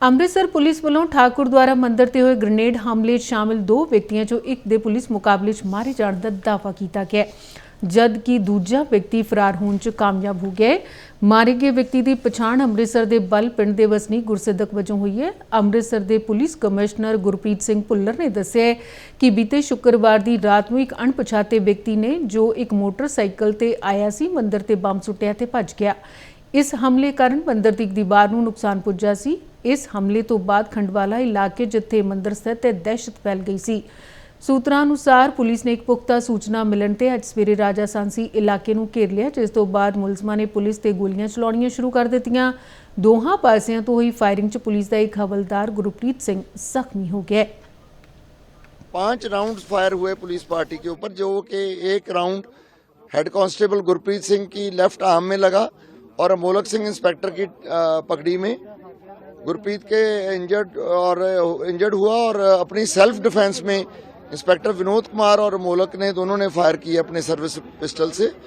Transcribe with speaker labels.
Speaker 1: Amritsar police ਵੱਲੋਂ ਠਾਕੁਰ ਦੁਆਰਾ ਮੰਦਿਰ ਤੇ ਹੋਏ ਗ੍ਰਨੇਡ ਹਮਲੇ 'ਚ ਸ਼ਾਮਿਲ ਦੋ ਵਿਅਕਤੀਆਂ 'ਚੋਂ ਇੱਕ ਦੇ ਪੁਲਿਸ ਮੁਕਾਬਲੇ 'ਚ ਮਾਰੇ ਜਾਣ ਦਾ ਦਾਅਵਾ ਕੀਤਾ ਗਿਆ ਹੈ, ਜਦ ਕਿ ਦੂਜਾ ਵਿਅਕਤੀ ਫਰਾਰ ਹੋਣ 'ਚ ਕਾਮਯਾਬ ਹੋ ਗਿਆ ਹੈ। ਮਾਰੇ ਗਏ ਵਿਅਕਤੀ ਦੀ ਪਛਾਣ ਅੰਮ੍ਰਿਤਸਰ ਦੇ ਬਲ ਪਿੰਡ ਦੇ ਵਸਨੀਕ ਗੁਰਸਿੱਧਕ ਵਜੋਂ ਹੋਈ ਹੈ। ਅੰਮ੍ਰਿਤਸਰ ਦੇ ਪੁਲਿਸ ਕਮਿਸ਼ਨਰ ਗੁਰਪ੍ਰੀਤ ਸਿੰਘ ਭੁੱਲਰ ਨੇ ਦੱਸਿਆ ਕਿ ਬੀਤੇ ਸ਼ੁੱਕਰਵਾਰ ਦੀ ਰਾਤ ਨੂੰ ਇੱਕ ਅਣਪਛਾਤੇ ਵਿਅਕਤੀ ਨੇ ਜੋ ਇੱਕ ਮੋਟਰਸਾਈਕਲ ਤੇ ਆਇਆ ਸੀ ਮੰਦਿਰ ਤੇ ਬੰਬ ਸੁੱਟਿਆ ਤੇ ਭੱਜ ਗਿਆ। ਇਸ ਹਮਲੇ ਕਾਰਨ ਮੰਦਿਰ ਦੀ ਇੱਕ ਦੀਵਾਰ ਨੂੰ ਨੁਕਸਾਨ ਪੁੱਜਾ ਸੀ। ਇਸ ਹਮਲੇ ਤੋਂ ਬਾਅਦ ਖੰਡਵਾਲਾ ਇਲਾਕੇ ਜਿੱਥੇ ਮੰਦਿਰ ਸਥਿਤ ਹੈ ਦਹਿਸ਼ਤ ਫੈਲ ਗਈ ਸੀ ਸੂਤਰਾਂ ਅਨੁਸਾਰ ਪੁਲਿਸ ਨੇ ਇੱਕ ਪੁਖਤਾ ਸੂਚਨਾ ਮਿਲਣ ਤੇ ਅੱਜ ਸਵੇਰੇ ਰਾਜਾ ਸਾਂਸੀ ਇਲਾਕੇ ਨੂੰ ਘੇਰ ਲਿਆ ਜਿਸ ਤੋਂ ਬਾਅਦ ਮੁਲਜ਼ਮਾਂ ਨੇ ਪੁਲਿਸ ਤੇ ਗੋਲੀਆਂ ਚਲਾਉਣੀਆਂ ਸ਼ੁਰੂ ਕਰ ਦਿੱਤੀਆਂ ਦੋਹਾਂ ਪਾਸਿਆਂ ਤੋਂ ਹੋਈ ਫਾਇਰਿੰਗ 'ਚ ਪੁਲਿਸ ਦਾ ਇੱਕ ਹਵਲਦਾਰ ਗੁਰਪ੍ਰੀਤ ਸਿੰਘ ਜ਼ਖਮੀ ਹੋ ਗਿਆ ਹੈ।
Speaker 2: पांच राउंड फायर हुए पुलिस पार्टी के ऊपर जो कि एक round head constable Gurpreet Singh की लेफ्ट आर्म में लगा और अमोलक सिंह इंस्पेक्टर की अ, पगड़ी में गुरप्रीत के इंजर्ड और इंजर्ड हुआ और अपनी सेल्फ डिफेंस में इंस्पेक्टर विनोद कुमार और अमोलक ने दोनों ने फायर किए अपने सर्विस पिस्टल से